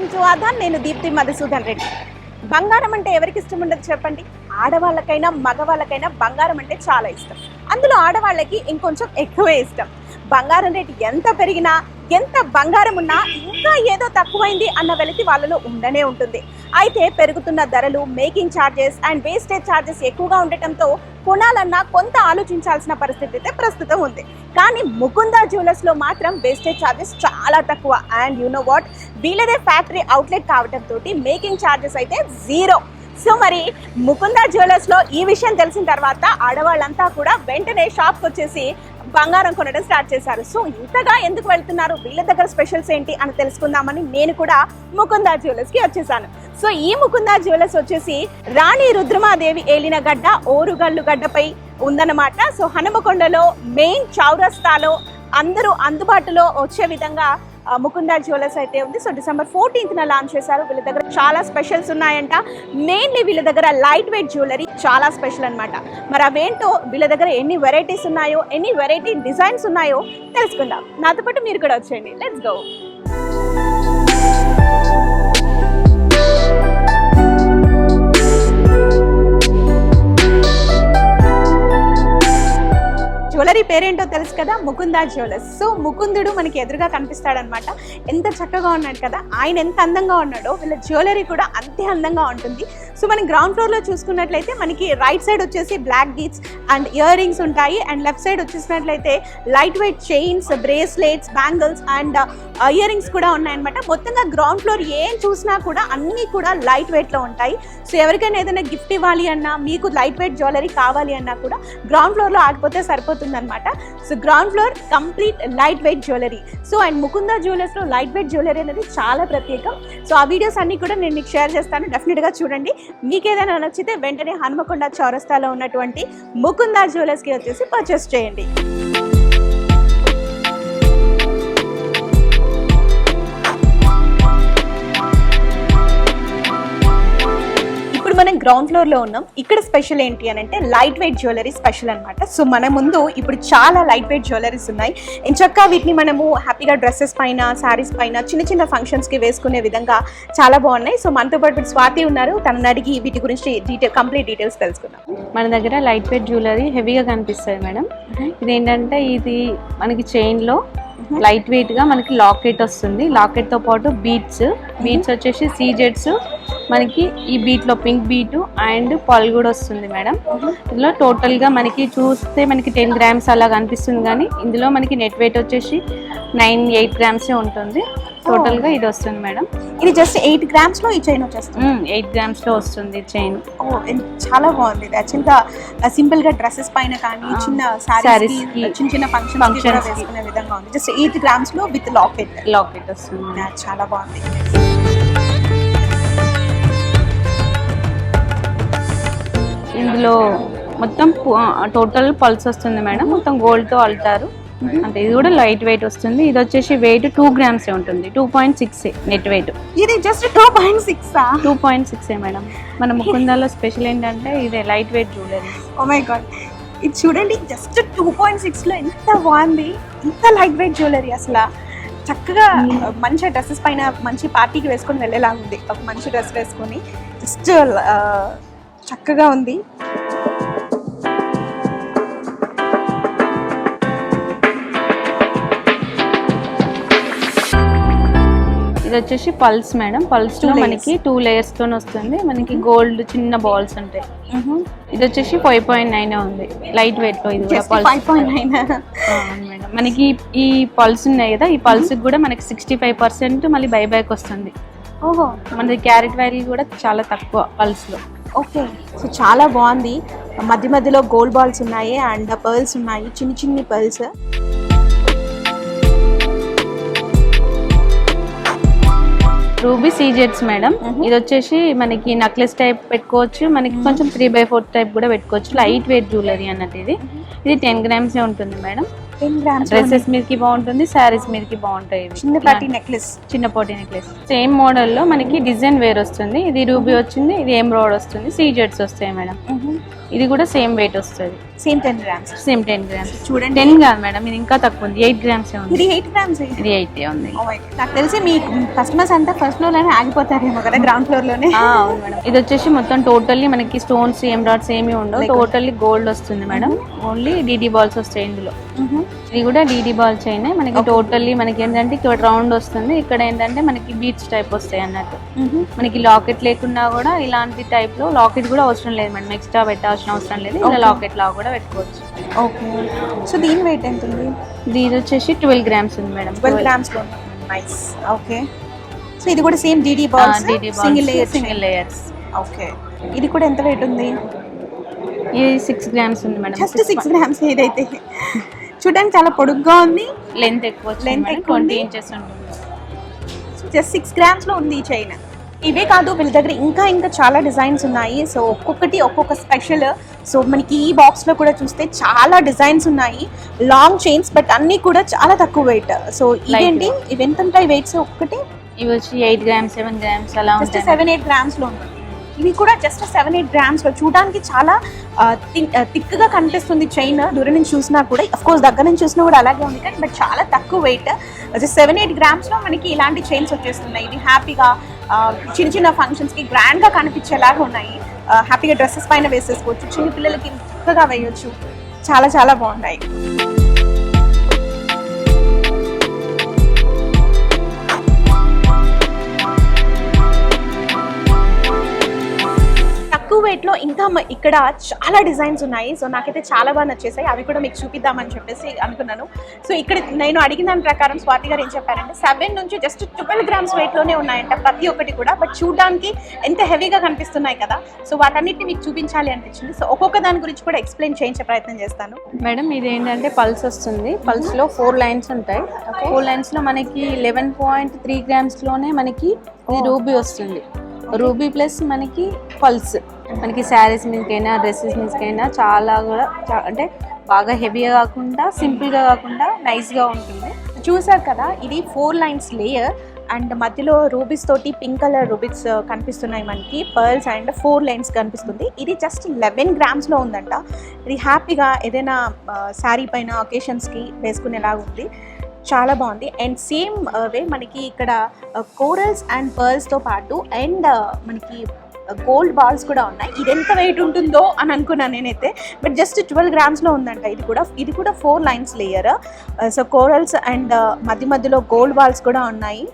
Welcome to Aadhaar నేను దీప్తి మధుసూదన్ రెడ్డి. బంగారం అంటే ఎవరికి ఇష్టం ఉండదు చెప్పండి? ఆడవాళ్ళకైనా మగవాళ్ళకైనా బంగారం అంటే చాలా ఇష్టం. అందులో ఆడవాళ్ళకి ఇంకొంచెం ఎక్కువే ఇష్టం. బంగారం రేటు ఎంత పెరిగినా ఎంత బంగారం ఉన్నా ఇంకా ఏదో తక్కువైంది అన్న వెలితి వాళ్ళలో ఉండనే ఉంటుంది. అయితే పెరుగుతున్న ధరలు making charges and wastage charges ఎక్కువగా ఉండటంతో కొనాలన్నా కొంత ఆలోచించాల్సిన పరిస్థితి అయితే ప్రస్తుతం ఉంది. కానీ ముకుంద జ్యువెలర్స్లో మాత్రం వేస్టేజ్ ఛార్జెస్ చాలా తక్కువ. అండ్ యునో వాట్ వీళ్ళదే ఫ్యాక్టరీ అవుట్లెట్ కావడంతో మేకింగ్ ఛార్జెస్ అయితే జీరో సో మరి ముకుంద జ్యువెలర్స్లో ఈ విషయం తెలిసిన తర్వాత ఆడవాళ్ళంతా కూడా వెంటనే షాప్కి వచ్చేసి బంగారం కొనడం స్టార్ట్ చేశారు. సో ఇంతగా ఎందుకు వెళ్తున్నారు? వీళ్ళ దగ్గర స్పెషల్స్ ఏంటి అని తెలుసుకుందామని నేను కూడా ముకుందా జ్యువెలర్స్కి వచ్చేసాను. సో ఈ ముకుందా జ్యువెలర్స్ వచ్చేసి రాణి రుద్రమాదేవి ఏలిన గడ్డ ఓరుగల్లు గడ్డపై ఉందన్నమాట. సో హనుమకొండలో మెయిన్ చౌరస్తాలో అందరూ అందుబాటులో వచ్చే విధంగా ముకుంద జ్యువెలర్స్ అయితే ఉంది. సో డిసెంబర్ ఫోర్టీన్త్ లాంచ్ చేశారు. వీళ్ళ దగ్గర చాలా స్పెషల్స్ ఉన్నాయంట. మెయిన్లీ వీళ్ళ దగ్గర లైట్ వెయిట్ జ్యువెలరీ చాలా స్పెషల్ అనమాట మరి అవేంటో వీళ్ళ దగ్గర ఎన్ని వెరైటీస్ ఉన్నాయో ఎన్ని వెరైటీ డిజైన్స్ ఉన్నాయో తెలుసుకుందాం. నాతో పాటు మీరు కూడా వచ్చేయండి. లెట్స్ గో స్టోరీ పేరేంటో తెలుసు కదా ముకుంద జ్యువెలర్స్. సో ముకుందుడు మనకి ఎదురుగా కనిపిస్తాడనమాట. ఎంత చక్కగా ఉన్నాడు కదా ఆయన ఎంత అందంగా ఉన్నాడో వీళ్ళ జ్యువెలరీ కూడా అంతే అందంగా ఉంటుంది. సో మనం గ్రౌండ్ ఫ్లోర్లో చూసుకున్నట్లయితే మనకి రైట్ సైడ్ వచ్చేసి black beads and ear rings ఉంటాయి. And left side వచ్చేసినట్లయితే light weight chains bracelets bangles and ear rings కూడా ఉన్నాయన్నమాట. మొత్తంగా గ్రౌండ్ ఫ్లోర్ ఏం చూసినా కూడా అన్నీ కూడా లైట్ వెయిట్లో ఉంటాయి. సో ఎవరికైనా ఏదైనా గిఫ్ట్ ఇవ్వాలి అన్నా మీకు లైట్ వెయిట్ జ్యువెలరీ కావాలి అన్నా కూడా గ్రౌండ్ ఫ్లోర్లో ఆగిపోతే సరిపోతుంది అనమాట so ground floor complete light weight jewellery so and Mukunda జ్యువెలర్స్లో light weight jewellery అనేది చాలా ప్రత్యేకం. సో ఆ వీడియోస్ అన్ని కూడా నేను మీకు షేర్ చేస్తాను. డెఫినెట్గా చూడండి. మీకు ఏదైనా నచ్చితే వెంటనే హనుమకొండ చౌరస్తాలో ఉన్నటువంటి ముకుంద జ్యువెలర్స్కి వచ్చేసి పర్చేస్ చేయండి. గ్రౌండ్ ఫ్లోర్లో ఉన్నాం. ఇక్కడ స్పెషల్ ఏంటి అని అంటే లైట్ వెయిట్ జ్యువెలరీ స్పెషల్ అన్నమాట. సో మన ముందు ఇప్పుడు చాలా లైట్ వెయిట్ జ్యువెలరీస్ ఉన్నాయి. ఎంచక్కా వీటిని మనము హ్యాపీగా డ్రెస్సెస్ పైన శారీస్ పైన చిన్న చిన్న ఫంక్షన్స్కి వేసుకునే విధంగా చాలా బాగున్నాయి. సో మనతో పాటు స్వాతి ఉన్నారు. తనని అడిగి వీటి గురించి డీటెయిల్ కంప్లీట్ డీటెయిల్స్ తెలుసుకుందాం. మన దగ్గర లైట్ వెయిట్ జ్యువెలరీ హెవీగా కనిపిస్తుంది మేడం. ఇది ఏంటంటే ఇది మనకి చైన్లో లైట్ వెయిట్గా మనకి లాకెట్ వస్తుంది. లాకెట్తో పాటు బీట్స్ బీట్స్ వచ్చేసి సీజెట్స్ మనకి ఈ బీట్లో పింక్ బీట్ అండ్ పల్ కూడా వస్తుంది మేడం ఇందులో టోటల్గా మనకి చూస్తే మనకి టెన్ గ్రామ్స్ అలా కనిపిస్తుంది కానీ ఇందులో మనకి నెట్ వెయిట్ వచ్చేసి నైన్ ఎయిట్ గ్రామ్సే ఉంటుంది. టోటల్గా ఇది వస్తుంది మేడం ఇది జస్ట్ ఎయిట్ గ్రామ్స్లో ఈ చైన్ వచ్చేస్తుంది? ఎయిట్ గ్రామ్స్లో వస్తుంది చైన్ ఓ, చాలా బాగుంది. ఇది సింపుల్గా డ్రెస్సెస్ పైన కానీ చిన్న సారీస్ చిన్న చిన్న functions కి. వేసుకునే విధంగా ఉంది. జస్ట్ ఎయిట్ గ్రామ్స్లో విత్ లాకెట్ లాకెట్ వస్తుంది. చాలా బాగుంది. ఇందులో మొత్తం టోటల్ పల్స్ వస్తుంది మేడం. మొత్తం గోల్డ్తో అల్తారు. అంటే ఇది కూడా లైట్ వెయిట్ వస్తుంది. ఇది వచ్చేసి వెయిట్ టూ గ్రామ్స్ ఉంటుంది. Two point six net weight ఇది just two point six two point six madam. మన ముకుందాలో స్పెషల్ ఏంటంటే ఇదే light weight jewellery oh my god ఇది చూడండి జస్ట్ టూ పాయింట్ సిక్స్లో ఎంత బాగుంది. ఇంత లైట్ వెయిట్ జ్యువెలరీ అసలు. చక్కగా మంచి డ్రెస్సెస్ పైన మంచి పార్టీకి వేసుకొని వెళ్ళేలా ఉంది ఒక మంచి డ్రెస్ వేసుకొని. జస్ట్ చక్కగా ఉంది. ఇది వచ్చేసి పల్స్ మేడం. పల్స్లో. మనకి టూ లేయర్స్తో వస్తుంది. మనకి గోల్డ్ చిన్న బాల్స్ ఉంటాయి. ఇది వచ్చేసి ఫైవ్ పాయింట్ నైన్ ఉంది. లైట్ వెయిట్లో ఇది ఫైవ్ పాయింట్ నైన్ మేడం. మనకి ఈ పల్స్ ఉన్నాయి కదా ఈ పల్స్ కూడా మనకి సిక్స్టీ ఫైవ్ పర్సెంట్ మళ్ళీ బై బ్యాక్ వస్తుంది. ఓహో. మనది క్యారెట్ వాల్యూ కూడా చాలా తక్కువ పల్స్లో ఓకే. సో చాలా బాగుంది. మధ్య మధ్యలో గోల్డ్ బాల్స్ ఉన్నాయి అండ్ పర్ల్స్ ఉన్నాయి. చిన్ని చిన్ని పర్ల్స్. Ruby సీజెట్స్ madam. ఇది వచ్చేసి మనకి నక్లెస్ టైప్ పెట్టుకోవచ్చు. మనకి కొంచెం త్రీ బై ఫోర్ టైప్ కూడా పెట్టుకోవచ్చు. లైట్ వెయిట్ జ్యువెలరీ అన్నట్టు ఇది. ఇది టెన్ గ్రామ్స్ ఉంటుంది మేడం. టెన్ గ్రామ్స్ డ్రెస్సెస్ మీదకి బాగుంటుంది శారీస్ మీదకి బాగుంటాయి. చిన్న పాటి నెక్లెస్ చిన్న పోటీ నెక్లెస్ సేమ్ మోడల్లో మనకి డిజైన్ వేర్ వస్తుంది ఇది రూబీ వచ్చింది ఇది ఏం రోడ్ వస్తుంది సీజెట్స్ వస్తాయి మేడం. ఇది కూడా సేమ్ వెయిట్ వస్తుంది. Same ten grams same ten grams చూడండి. టెన్ కాదు మేడం ఇది ఇంకా తక్కువ ఉంది. ఎయిట్ గ్రామ్స్ ఉంది. ఇది ఎయిట్ గ్రామ్స్ ఇది ఎయిట్ ఉంది. నాకు తెలిసి మీ కస్టమర్స్ అంతా ఫస్ట్ ఫ్లోర్లోనే ఆగిపోతారేమో కదా గ్రౌండ్ ఫ్లోర్లోనే. అవును మేడం. ఇది వచ్చేసి మొత్తం టోటల్లీ మనకి స్టోన్స్ ఏం డాట్స్ ఏమి ఉండవు. టోటల్లీ గోల్డ్ వస్తుంది మేడం. ఓన్లీ డీడీ బాల్స్ వస్తాయి ఇందులో. ఇది కూడా డీడీ బాల్స్ అయినాయి. మనకి టోటల్లీ మనకి ఏంటంటే ఇక్కడ రౌండ్ వస్తుంది. ఇక్కడ ఏంటంటే మనకి బీట్స్ టైప్ వస్తాయి అన్నట్టు. మనకి లాకెట్ లేకున్నా కూడా ఇలాంటి టైప్లో లాకెట్ కూడా అవసరం లేదు మేడం. ఎక్స్ట్రా పెట్టాల్సిన అవసరం లేదు. ఇలా లాకెట్ లాగా కూడా పెట్టుకోవచ్చు. ఓకే సో దీని వెయిట్ ఎంత ఉంది ఇది వచ్చేసి ట్వెల్వ్ గ్రామ్స్ ఉంది మేడం. ట్వెల్వ్ గ్రామ్స్లో నైస్ ఓకే సో ఇది కూడా same DD DD single layer single layers okay ఇది కూడా ఎంత వెయిట్ ఉంది? ఇది సిక్స్ గ్రామ్స్ ఉంది మేడం. జస్ట్ సిక్స్ గ్రామ్స్ ఇదైతే చూడడానికి చాలా పొడుగ్గా ఉంది. లెంత్ ఎక్కువ లెంత్ ఎక్కువ ట్వంటీ. ఇంచెస్ ఉంటుంది. జస్ట్ సిక్స్ గ్రామ్స్లో ఉంది ఈ చైన్. ఇవే కాదు వీళ్ళ దగ్గర ఇంకా ఇంకా చాలా డిజైన్స్ ఉన్నాయి. సో ఒక్కొక్కటి ఒక్కొక్క స్పెషల్. సో మనకి ఈ బాక్స్లో కూడా చూస్తే చాలా డిజైన్స్ ఉన్నాయి. లాంగ్ చైన్స్ బట్ అన్ని కూడా చాలా తక్కువ వెయిట్ సో ఇవేంటి ఇవి ఎంత ఉంటాయి వెయిట్స్ ఒక్కటి? ఇవి వచ్చి ఎయిట్ గ్రామ్స్ సెవెన్ గ్రామ్స్ అలా ఉంటాయి సెవెన్ ఎయిట్ గ్రామ్స్లో ఉంది ఇవి కూడా జస్ట్ సెవెన్ ఎయిట్ గ్రామ్స్లో చూడడానికి చాలా థిక్గా కనిపిస్తుంది చైన్. దూరం నుంచి చూసినా కూడా అఫ్ కోర్స్ దగ్గర నుంచి చూసినా కూడా అలాగే ఉంది. కానీ బట్ చాలా తక్కువ వెయిట్ జస్ట్ సెవెన్ ఎయిట్ గ్రామ్స్లో మనకి ఇలాంటి చైన్స్ వచ్చేస్తున్నాయి. ఇది హ్యాపీగా చిన్న చిన్న ఫంక్షన్స్కి గ్రాండ్గా కనిపించేలాగా ఉన్నాయి. హ్యాపీగా డ్రెస్సెస్ పైన వేసేసుకోవచ్చు. చిన్న పిల్లలకి చక్కగా వేయొచ్చు. చాలా చాలా బాగున్నాయి. తక్కువ weight లో ఇంకా ఇక్కడ చాలా డిజైన్స్ ఉన్నాయి. సో నాకైతే చాలా బాగా నచ్చేసాయి. అవి కూడా మీకు చూపిద్దామని చెప్పేసి అనుకున్నాను. సో ఇక్కడ నేను అడిగిన దాని ప్రకారం స్వాతి గారు ఏం చెప్పారంటే సెవెన్ నుంచి జస్ట్ ట్వెల్వ్ గ్రామ్స్లోనే ఉన్నాయంట ప్రతి ఒక్కటి కూడా. బట్ చూడడానికి ఎంత హెవీగా కనిపిస్తున్నాయి కదా. సో వాటన్నిటిని మీకు చూపించాలి అనిపించింది. సో ఒక్కొక్క దాని గురించి కూడా ఎక్స్ప్లెయిన్ చేయించే ప్రయత్నం చేస్తాను. మేడం ఇది ఏంటంటే పల్స్ వస్తుంది. పల్స్లో ఫోర్ లైన్స్ ఉంటాయి. ఫోర్ లైన్స్లో మనకి లెవెన్ పాయింట్ త్రీ గ్రామ్స్లోనే మనకి ఇది రూబీ వస్తుంది. రూబీ ప్లస్ మనకి పల్స్. మనకి శారీస్ మీదకైనా డ్రెస్సెస్ మీదకైనా చాలా కూడా అంటే బాగా హెవీగా కాకుండా సింపుల్గా కాకుండా నైస్గా ఉంటుంది. చూసారు కదా ఇది ఫోర్ లైన్స్ లేయర్ అండ్ మధ్యలో రూబీస్ తోటి పింక్ కలర్ రూబీస్ కనిపిస్తున్నాయి మనకి. పర్ల్స్ అండ్ ఫోర్ లైన్స్ కనిపిస్తుంది. ఇది జస్ట్ లెవెన్ గ్రామ్స్లో ఉందంట. ఇది హ్యాపీగా ఏదైనా శారీ పైన ఒకేషన్స్కి వేసుకునేలాగా ఉంది. చాలా బాగుంది. అండ్ సేమ్ వే మనకి ఇక్కడ కోరల్స్ అండ్ పర్ల్స్తో పాటు అండ్ మనకి గోల్డ్ బాల్స్ కూడా ఉన్నాయి. ఇది ఎంత వెయిట్ ఉంటుందో అని అనుకున్నాను నేనైతే. బట్ జస్ట్ ట్వెల్వ్ గ్రామ్స్లో ఉందంట. ఇది కూడా ఇది కూడా four lines layer so corals and మధ్య మధ్యలో గోల్డ్ బాల్స్ కూడా ఉన్నాయి.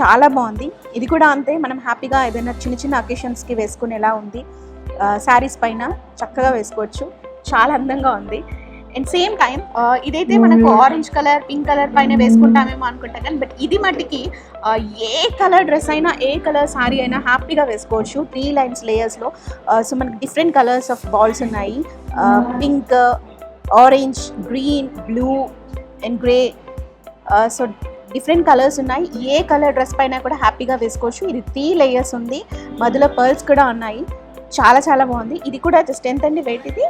చాలా బాగుంది. ఇది కూడా అంతే. మనం హ్యాపీగా ఏదైనా చిన్న చిన్న అకేషన్స్కి వేసుకునేలా ఉంది. Uh, శారీస్ పైన చక్కగా వేసుకోవచ్చు. చాలా అందంగా ఉంది. అండ్ సేమ్ టైం ఇదైతే మనకు ఆరెంజ్ కలర్ పింక్ కలర్ పైన వేసుకుంటామేమో అనుకుంటా కానీ బట్ ఇది మట్టికి ఆ, ఏ కలర్ డ్రెస్ అయినా ఏ కలర్ సారీ అయినా హ్యాపీగా వేసుకోవచ్చు. త్రీ లైన్స్ లేయర్స్లో సో మనకి డిఫరెంట్ కలర్స్ ఆఫ్ బాల్స్ ఉన్నాయి. Pink orange green blue and grey so different colours ఉన్నాయి. ఏ కలర్ డ్రెస్ పైన కూడా హ్యాపీగా వేసుకోవచ్చు. ఇది త్రీ లేయర్స్ ఉంది. మధ్యలో పర్ల్స్ కూడా ఉన్నాయి. చాలా చాలా బాగుంది. ఇది కూడా జస్ట్ ఎంత అండి వెయిట్ ఇది.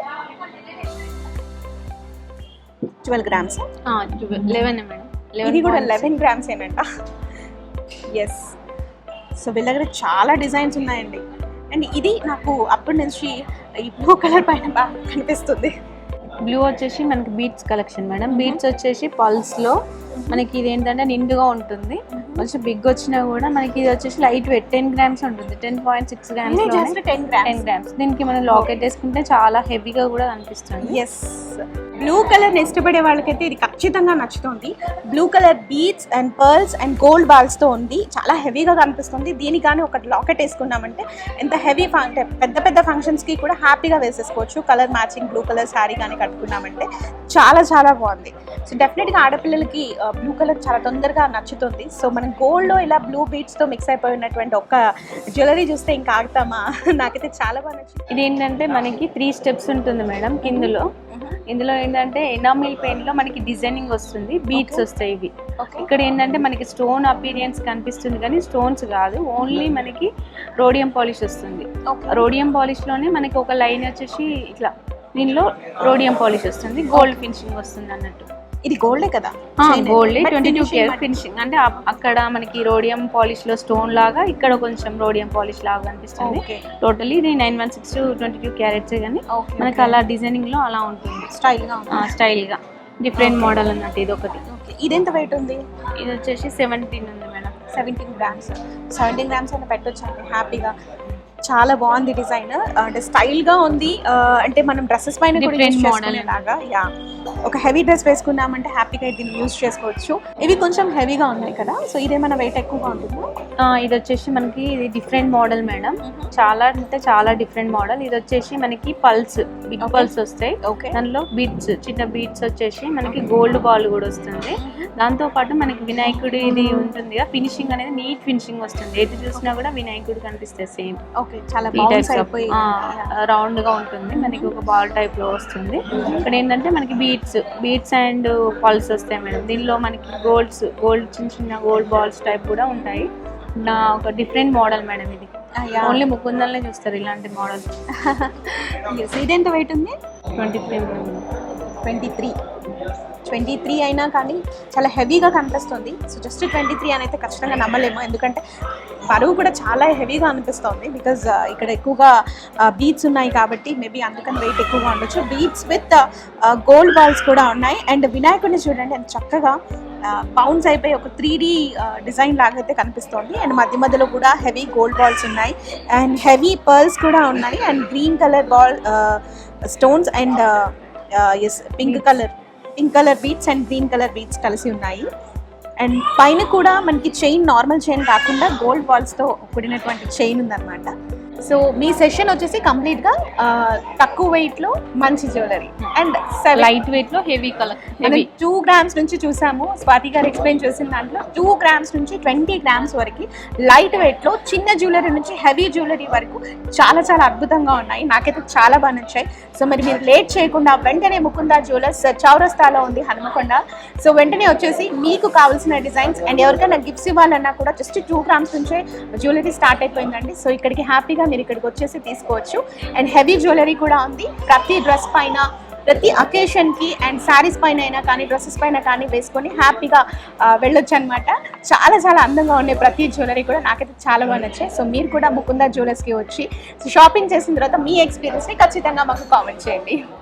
Twelve grams? Eleven madam. ఇది కూడా 11 లెవెన్ గ్రామ్స్ ఏనంట ఎస్ సో వీళ్ళ దగ్గర చాలా డిజైన్స్ ఉన్నాయండి. అండ్ ఇది నాకు అప్పటి నుంచి ఈ బ్లూ కలర్ పైన బాగా కనిపిస్తుంది. బ్లూ వచ్చేసి మనకి బీట్స్ కలెక్షన్ మేడం. బీట్స్ వచ్చేసి పల్స్లో మనకి ఇది ఏంటంటే నిండుగా ఉంటుంది. కొంచెం బిగ్ వచ్చినా కూడా మనకి ఇది వచ్చేసి లైట్ వెయిట్ టెన్ గ్రామ్స్ ఉంటుంది. Ten point six grams just ten ten grams దీనికి మనం లాకెట్ వేసుకుంటే చాలా హెవీగా కూడా కనిపిస్తుంది. ఎస్ బ్లూ కలర్ ఇష్టపడే వాళ్ళకైతే ఇది ఖచ్చితంగా నచ్చుతుంది. Blue colour beads and pearls and gold బాల్స్తో ఉంది. చాలా హెవీగా కనిపిస్తుంది. దీనికి కానీ ఒక లాకెట్ వేసుకున్నామంటే ఎంత హెవీ అంటే పెద్ద పెద్ద ఫంక్షన్స్కి కూడా హ్యాపీగా వేసేసుకోవచ్చు. Colour matching blue colour sari కానీ కట్టుకున్నామంటే చాలా చాలా బాగుంది. సో డెఫినెట్గా ఆడపిల్లలకి బ్లూ కలర్ చాలా తొందరగా నచ్చుతుంది. సో మనం గోల్డ్లో ఇలా బ్లూ బీడ్స్తో మిక్స్ అయిపోయినటువంటి ఒక్క జ్యువెలరీ చూస్తే ఇంకా ఆగుతామా? నాకైతే చాలా బాగా నచ్చింది. ఇది ఏంటంటే మనకి త్రీ స్టెప్స్ ఉంటుంది మేడం కిందలో ఇందులో ఏంటంటే ఎనామిల్ పెయింట్లో మనకి డిజైనింగ్ వస్తుంది. బీట్స్ వస్తాయి ఇవి. ఇక్కడ ఏంటంటే మనకి స్టోన్ అపీరియన్స్ కనిపిస్తుంది కానీ స్టోన్స్ కాదు. ఓన్లీ మనకి రోడియం పాలిష్ వస్తుంది. రోడియం పాలిష్లోనే మనకి ఒక లైన్ వచ్చేసి ఇట్లా. దీనిలో రోడియం పాలిష్ వస్తుంది. గోల్డ్ ఫినిషింగ్ వస్తుంది అన్నట్టు. ఇది గోల్డే కదా. గోల్డ్ ట్వంటీ టూ ఫినిషింగ్ అంటే అక్కడ మనకి రోడియం పాలిష్లో స్టోన్ లాగా ఇక్కడ కొంచెం రోడియం పాలిష్ లాగా అనిపిస్తుంది. ఓకే టోటల్లీ ఇది nine one six twenty two carats కానీ మనకి అలా డిజైనింగ్లో అలా ఉంటుంది. స్టైల్గా స్టైల్గా. డిఫరెంట్ మోడల్ అన్నట్టు ఇది ఒకటి. ఇది ఎంత వెయిట్ ఉంది? ఇది వచ్చేసి సెవెంటీన్ ఉంది madam. Seventeen grams seventeen grams అయినా పెట్టొచ్చు అండి హ్యాపీగా. చాలా బాగుంది డిజైన్. అంటే స్టైల్గా ఉంది అంటే మనం డ్రెస్సెస్ పైన కూడా model. లాగా యా ఒక హెవీ డ్రెస్ వేసుకున్నామంటే హ్యాపీగా దీన్ని యూస్ చేసుకోవచ్చు. ఇవి కొంచెం హెవీగా ఉన్నాయి కదా సో ఇదేమైనా వెయిట్ ఎక్కువగా ఉంటుందా? ఆ, ఇది వచ్చేసి మనకి ఇది డిఫరెంట్ మోడల్ మేడం చాలా అంటే చాలా డిఫరెంట్ మోడల్ ఇది వచ్చేసి మనకి పల్స్ బిగ్. పల్స్ వస్తాయి. ఓకే దానిలో బీట్స్ చిన్న బీట్స్ వచ్చేసి మనకి గోల్డ్ బాల్ కూడా వస్తుంది. దాంతో పాటు మనకి వినాయకుడి ఇది ఉంటుంది ఫినిషింగ్ అనేది నీట్ ఫినిషింగ్ వస్తుంది. ఎటు చూసినా కూడా వినాయకుడు కనిపిస్తుంది సేమ్ ఓకే చాలా రౌండ్గా ఉంటుంది. మనకి ఒక బాల్ టైప్లో వస్తుంది. ఇక్కడ ఏంటంటే మనకి బీట్స్ బీట్స్ అండ్ పల్స్ వస్తాయి మేడం. దీనిలో మనకి గోల్డ్స్ గోల్డ్ చిన్న చిన్న గోల్డ్ బాల్స్ టైప్ కూడా ఉంటాయి. నా ఒక డిఫరెంట్ మోడల్ మేడం ఇది. ఓన్లీ ముకుందల్నే చూస్తారు ఇలాంటి మోడల్ ఇది ఎంత వెయిట్ ఉంది? Twenty three twenty three. Twenty three అయినా కానీ చాలా హెవీగా కనిపిస్తుంది. సో జస్ట్ ట్వంటీ త్రీ అని అయితే ఖచ్చితంగా నమ్మలేము. ఎందుకంటే బరువు కూడా చాలా హెవీగా అనిపిస్తుంది. బికాజ్ ఇక్కడ ఎక్కువగా బీట్స్ ఉన్నాయి కాబట్టి మేబీ అందుకని వెయిట్ ఎక్కువగా ఉండొచ్చు. బీట్స్ విత్ గోల్డ్ బాల్స్ కూడా ఉన్నాయి. అండ్ వినాయకుడిని చూడండి ఎంత చక్కగా బౌన్స్ అయిపోయి ఒక త్రీ డీ డిజైన్ లాగా అయితే కనిపిస్తుంది. అండ్ మధ్య మధ్యలో కూడా హెవీ గోల్డ్ బాల్స్ ఉన్నాయి. అండ్ హెవీ పర్ల్స్ కూడా ఉన్నాయి. And green colour ball stones and yes pink colour pink colour beads and green colour beads కలిసి ఉన్నాయి. అండ్ పైన కూడా మనకి చైన్ నార్మల్ చైన్ కాకుండా గోల్డ్ బాల్స్తో కూడినటువంటి చైన్ ఉందన్నమాట. సో మీ సెషన్ వచ్చేసి కంప్లీట్గా తక్కువ వెయిట్లో మంచి జ్యువెలరీ అండ్ లైట్ వెయిట్లో heavy colour heavy two grams నుంచి చూసాము. స్వాతి గారు ఎక్స్ప్లెయిన్ చేసిన దాంట్లో టూ గ్రామ్స్ నుంచి ట్వంటీ గ్రామ్స్ వరకు లైట్ వెయిట్లో చిన్న జ్యువెలరీ నుంచి హెవీ జ్యువెలరీ వరకు చాలా చాలా అద్భుతంగా ఉన్నాయి. నాకైతే చాలా బాగా నచ్చాయి. సో మరి మీరు లేట్ చేయకుండా వెంటనే ముకుందా జ్యువెలర్స్ చౌరస్తాలో ఉంది హనుమకొండ. సో వెంటనే వచ్చేసి మీకు కావాల్సిన డిజైన్స్ అండ్ ఎవరికైనా గిఫ్ట్స్ ఇవ్వాలన్నా కూడా జస్ట్ టూ గ్రామ్స్ నుంచే జ్యువెలరీ స్టార్ట్ అయిపోయిందండి. సో ఇక్కడికి హ్యాపీగా మీరు ఇక్కడికి వచ్చేసి తీసుకోవచ్చు. అండ్ హెవీ జ్యువెలరీ కూడా ఉంది. ప్రతి డ్రెస్ పైన ప్రతి అకేషన్కి అండ్ శారీస్ పైన అయినా కానీ డ్రెస్సెస్ పైన కానీ వేసుకొని హ్యాపీగా వెళ్ళొచ్చు అనమాట చాలా చాలా అందంగా ఉండే ప్రతి జ్యువెలరీ కూడా నాకైతే చాలా బాగా నచ్చాయి. సో మీరు కూడా ముకుందా జ్యువెలర్స్కి వచ్చి షాపింగ్ చేసిన తర్వాత మీ ఎక్స్పీరియన్స్ని ఖచ్చితంగా మాకు కామెంట్ చేయండి.